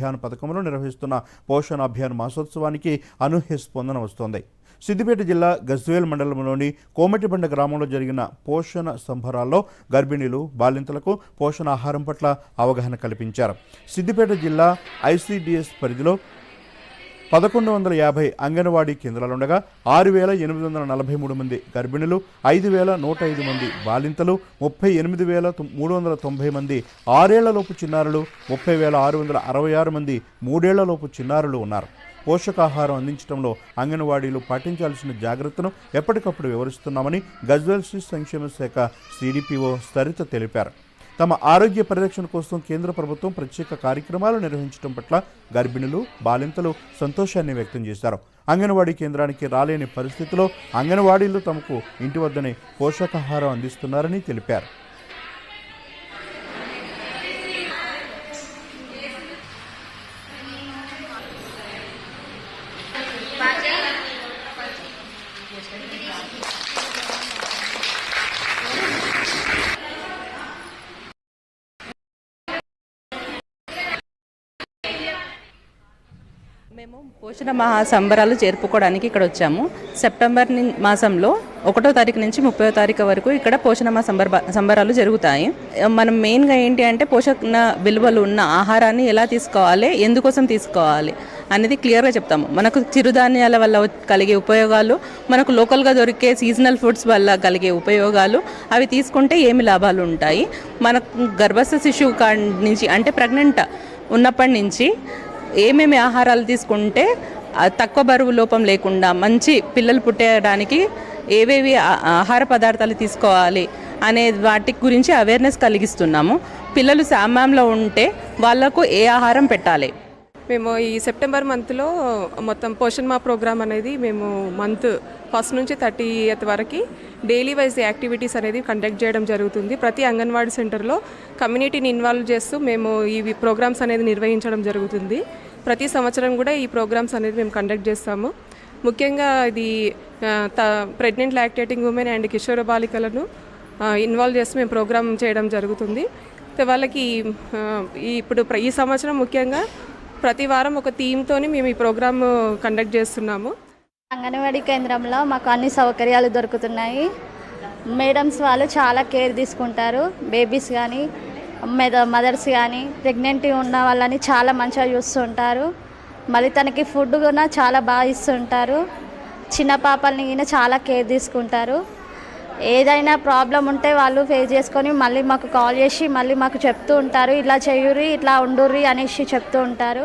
అభియాన్ పథకంలో నిర్వహిస్తున్న పోషణ అభియాన్ మాసోత్సవానికి అనూహ్య స్పందన వస్తోంది. సిద్దిపేట జిల్లా గజ్వేల్ మండలంలోని కోమటిబండ గ్రామంలో జరిగిన పోషణ సంబరాల్లో గర్భిణీలు బాలింతలకు పోషణ ఆహారం పట్ల అవగాహన కల్పించారు. సిద్దిపేట జిల్లా ఐసీడిఎస్ పరిధిలో పదకొండు వందల యాభై అంగన్వాడీ కేంద్రాలుండగా ఆరు వేల ఎనిమిది వందల నలభై మూడు మంది గర్భిణులు ఐదు వేల నూట ఐదు మంది బాలింతలు ముప్పై ఎనిమిది వేల మూడు వందల తొంభై మంది ఆరేళ్ళలోపు చిన్నారులు ముప్పై వేల ఆరు వందల అరవై ఆరు మంది మూడేళ్ళలోపు చిన్నారులు ఉన్నారు. పోషకాహారం అందించడంలో అంగన్వాడీలు పాటించాల్సిన జాగ్రత్తను ఎప్పటికప్పుడు వివరిస్తున్నామని గజ్వల్ శ్రీ సంక్షేమ శాఖ సిడిపిఓ సరిత తెలిపారు. తమ ఆరోగ్య పరిరక్షణ కోసం కేంద్ర ప్రభుత్వం ప్రత్యేక కార్యక్రమాలు నిర్వహించడం పట్ల గర్భిణులు బాలింతలు సంతోషాన్ని వ్యక్తం చేశారు. అంగన్వాడీ కేంద్రానికి రాలేని పరిస్థితిలో అంగన్వాడీలు తమకు ఇంటి వద్దనే పోషకాహారం అందిస్తున్నారని తెలిపారు. మేము పోషణ మహా సంబరాలు జరుపుకోవడానికి ఇక్కడ వచ్చాము. సెప్టెంబర్ మాసంలో ఒకటో తారీఖు నుంచి ముప్పై తారీఖు వరకు ఇక్కడ పోషణ మా సంబర సంబరాలు జరుగుతాయి. మనం మెయిన్గా ఏంటి అంటే పోషణ విలువలు ఉన్న ఆహారాన్ని ఎలా తీసుకోవాలి ఎందుకోసం తీసుకోవాలి అనేది క్లియర్గా చెప్తాము. మనకు చిరుధాన్యాల వల్ల కలిగే ఉపయోగాలు మనకు లోకల్గా దొరికే సీజనల్ ఫుడ్స్ వల్ల కలిగే ఉపయోగాలు అవి తీసుకుంటే ఏమి లాభాలు ఉంటాయి. మనకు గర్భస్థ శిశువు కాడి నుంచి అంటే ప్రెగ్నెంట్ ఉన్నప్పటి నుంచి ఏమేమి ఆహారాలు తీసుకుంటే తక్కువ బరువు లోపం లేకుండా మంచి పిల్లలు పుట్టేయడానికి ఏవేవి ఆహార పదార్థాలు తీసుకోవాలి అనే వాటి గురించి అవేర్నెస్ కలిగిస్తున్నాము. పిల్లలు సామ్యంలో ఉంటే వాళ్ళకు ఏ ఆహారం పెట్టాలి? మేము ఈ సెప్టెంబర్ మంత్లో మొత్తం పోషణ్ మా ప్రోగ్రామ్ అనేది మేము మంత్ ఫస్ట్ నుంచి థర్టీ ఎయిత్ వరకు డైలీ వైజ్ యాక్టివిటీస్ అనేది కండక్ట్ చేయడం జరుగుతుంది. ప్రతి అంగన్వాడీ సెంటర్లో కమ్యూనిటీని ఇన్వాల్వ్ చేస్తూ మేము ఈ ప్రోగ్రామ్స్ అనేది నిర్వహించడం జరుగుతుంది. ప్రతి సంవత్సరం కూడా ఈ ప్రోగ్రామ్స్ అనేది మేము కండక్ట్ చేస్తాము. ముఖ్యంగా ఇది ప్రెగ్నెంట్ లాక్టేటింగ్ ఉమెన్ అండ్ కిషోర బాలికలను ఇన్వాల్వ్ చేస్తూ మేము ప్రోగ్రామ్ చేయడం జరుగుతుంది. వాళ్ళకి ఇప్పుడు ప్ర- ఈ సంవత్సరం ముఖ్యంగా ప్రతి వారం ఒక థీమ్తోని మేము ఈ ప్రోగ్రామ్ కండక్ట్ చేస్తున్నాము. అంగన్వాడీ కేంద్రంలో మాకు అన్ని సౌకర్యాలు దొరుకుతున్నాయి. మేడమ్స్ వాళ్ళు చాలా కేర్ తీసుకుంటారు. బేబీస్ కానీ మెద మదర్స్ కానీ ప్రెగ్నెంట్ ఉన్న వాళ్ళని చాలా మంచిగా చూస్తుంటారు. మళ్ళీ తనకి ఫుడ్ కూడా చాలా బాగా ఇస్తుంటారు. చిన్న పాపల్ని కూడా చాలా కేర్ తీసుకుంటారు. ఏదైనా ప్రాబ్లం ఉంటే వాళ్ళు ఫేస్ చేసుకొని మళ్ళీ మాకు కాల్ చేసి మళ్ళీ మాకు చెప్తూ ఉంటారు. ఇట్లా చేయుర్రి ఇట్లా ఉండుర్రి అనేసి చెప్తూ ఉంటారు.